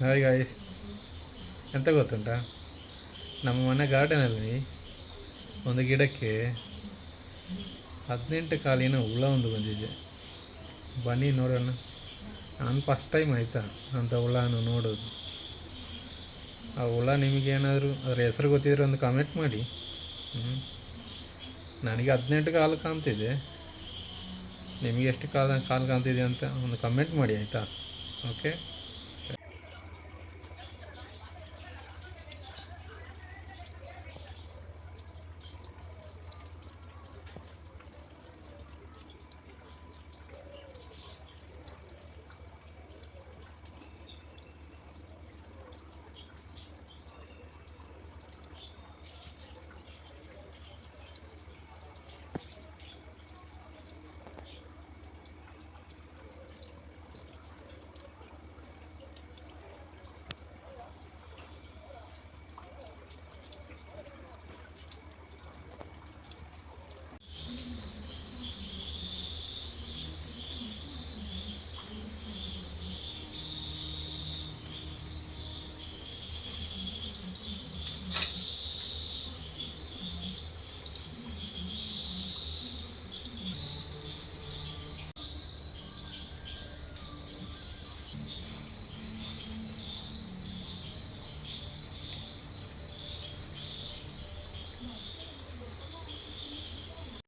Hi guys ಎಂತ ಗೊತ್ತುಂಟಾ? ನಮ್ಮ ಮನೆ ಗಾರ್ಡನಲ್ಲಿ ಒಂದು ಗಿಡಕ್ಕೆ ಹದಿನೆಂಟು ಕಾಲಿನ ಹುಳ ಒಂದು ಬಂದಿದೆ. ಬನ್ನಿ ನೋಡೋಣ. ನಾನು ಫಸ್ಟ್ ಟೈಮ್ ಆಯಿತಾ ಅಂಥ ಹುಳನ ನೋಡೋದು. ಆ ಹುಳ ನಿಮಗೇನಾದರೂ ಅದರ ಹೆಸರು ಗೊತ್ತಿದ್ರೆ ಒಂದು ಕಮೆಂಟ್ ಮಾಡಿ. ನನಗೆ ಹದಿನೆಂಟು ಕಾಲು ಕಾಣ್ತಿದೆ. ನಿಮಗೆ ಎಷ್ಟು ಕಾಲ ಕಾಲು ಕಾಣ್ತಿದೆ ಅಂತ ಒಂದು ಕಮೆಂಟ್ ಮಾಡಿ, ಆಯಿತಾ? ಓಕೆ